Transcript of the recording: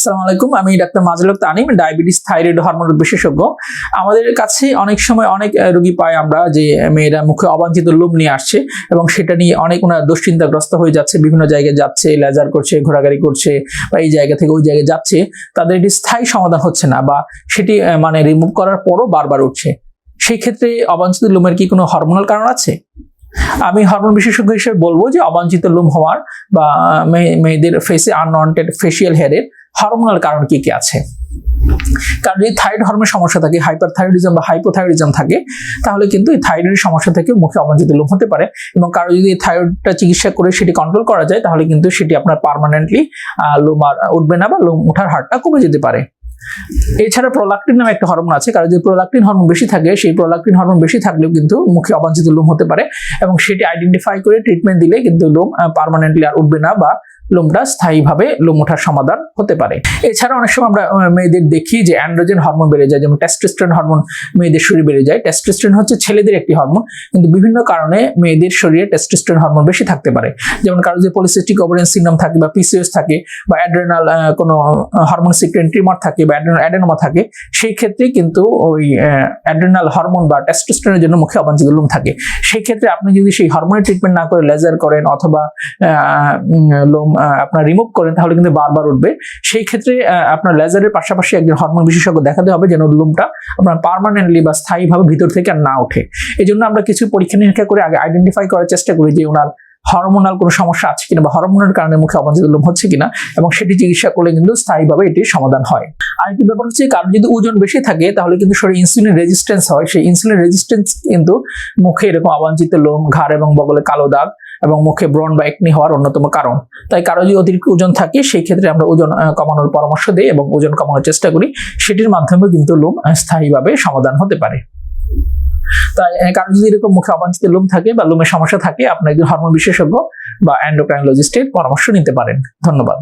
আসসালামু আলাইকুম আমি doctor Mazluk Tanim diabetes, thyroid hormone বিশেষজ্ঞ। আমাদের কাছে অনেক সময় অনেক রোগী পাই আমরা যে মেয়েরা মুখে অবাঞ্ছিত লোম নিয়ে আসছে এবং সেটা নিয়ে অনেক ওনার দুশ্চিন্তাগ্রস্ত হয়ে যাচ্ছে, বিভিন্ন জায়গায় যাচ্ছে, লেজার করছে, ঘোরাঘুরি করছে বা এই জায়গা থেকে ওই জায়গায় যাচ্ছে, তাদের এটি স্থায়ী সমাধান হচ্ছে না বা সেটি মানে রিমুভ করার পরও বারবার উঠছে। সেই ক্ষেত্রে অবাঞ্ছিত লোমের কি কোনো হরমোনাল কারণ আছে? আমি হরমোন বিশেষজ্ঞ হিসেবে বলব যে, অবাঞ্ছিত লোম হওয়ার বা মেয়ে- মেয়েদের ফেসে আনওয়ান্টেড ফেসিয়াল হেয়ারের হরমোনাল কারণ কি কি আছে? কারণ যদি থাইরয়েড হরমোনের সমস্যা থাকে হাইপার থাইরয়েডিজম বা হাইপোথাইরয়েডিজম থাকে, তাহলে কিন্তু এই থাইরয়েডের সমস্যা থেকে মুখে অবাঞ্ছিত লোম হতে পারে এবং কারও যদি থাইরয়েডটা চিকিৎসা করে সেটি কন্ট্রোল করা যায়, তাহলে কিন্তু সেটি আপনার পার্মানেন্টলি লোম আর উঠবে না বা লোম ওঠার হারটা কমে যেতে পারে। এছাড়া প্রোলাক্টিন নামে একটা হরমোন আছে, কারণ যদি প্রোলাক্টিন হরমোন বেশি থাকে, সেই প্রোলাক্টিন হরমোন বেশি থাকলেও কিন্তু মুখে অবাঞ্ছিত লোম হতে পারে এবং সেটি আইডেন্টিফাই করে ট্রিটমেন্ট দিলে কিন্তু লোম পার্মানেন্টলি আর উঠবে না বা লোমটা স্থায়ীভাবে লোম ওঠার সমাধান হতে পারে। এছাড়া অনেক সময় আমরা মেয়েদের দেখি যে অ্যান্ড্রোজেন হরমোন বেড়ে যায়, যেমন টেস্টোস্টেরন হরমোন মেয়েদের শরীরে বেড়ে যায়। টেস্টোস্টেরন হচ্ছে ছেলেদের একটি হরমোন কিন্তু বিভিন্ন কারণে মেয়েদের শরীরে টেস্টোস্টেরন হরমোন বেশি থাকতে পারে। যেমন কারও যে পলিসিস্টিক ওভারিয়ান সিনড্রোম থাকে বা পিসিওএস থাকে বা অ্যাড্রেনাল কোনো হরমোন সিক্রেন টিউমার থাকে অ্যাডেনোমা থাকে, সেই ক্ষেত্রে কিন্তু ওই অ্যাড্রেনাল হরমোন বা টেস্টোস্টেরনের জন্য মুখে অবাঞ্ছিত লোম থাকে। সেই ক্ষেত্রে আপনি যদি সেই হরমোনের ট্রিটমেন্ট না করে লেজার করেন অথবা লোম আপনার রিমুভ করেন, তাহলে কিন্তু বারবার উঠবে। সেই ক্ষেত্রে আপনার লেজারের পাশাপাশি একজন হরমোন বিশেষজ্ঞ দেখাতে হবে যেন লোমটা আপনার পার্মানেন্টলি বা স্থায়ীভাবে ভিতর থেকে আর না ওঠে। এই জন্য আমরা কিছু পরীক্ষা নিরীক্ষা করে আগে আইডেন্টিফাই করার চেষ্টা করি যে ওনার হরমোনাল কোনো সমস্যা আছে কিনা বা হরমোনের কারণে মুখে অবাঞ্ছিত লোম হচ্ছে কিনা এবং সেটি চিকিৎসা করলে কিন্তু স্থায়ীভাবে এটির সমাধান হয়। আরেকটি ব্যাপার হচ্ছে কারণ যদি ওজন বেশি থাকে তাহলে কিন্তু শরীরে ইনসুলিন রেজিস্ট্যান্স হয়। সেই ইনসুলিন রেজিস্ট্যান্স কিন্তু মুখে এরকম অবাঞ্ছিত লোম, ঘাড় এবং বগলে কালো দাগ এবং মুখে ব্রণ বা একনি হওয়ার অন্যতম কারণ। তাই কারও যদি অতিরিক্ত ওজন থাকে সেই ক্ষেত্রে আমরা ওজন কমানোর পরামর্শ দিই এবং ওজন কমানোর চেষ্টা করি। সেটির মাধ্যমে কিন্তু লোম স্থায়ীভাবে সমাধান হতে পারে। তাই কারণ কারও যদি এরকম মুখে অবাঞ্ছিত লোম থাকে বা লোমের সমস্যা থাকে, আপনি একজন হরমোন বিশেষজ্ঞ বা অ্যান্ডোক্রাইনোলজিস্টের পরামর্শ নিতে পারেন। ধন্যবাদ।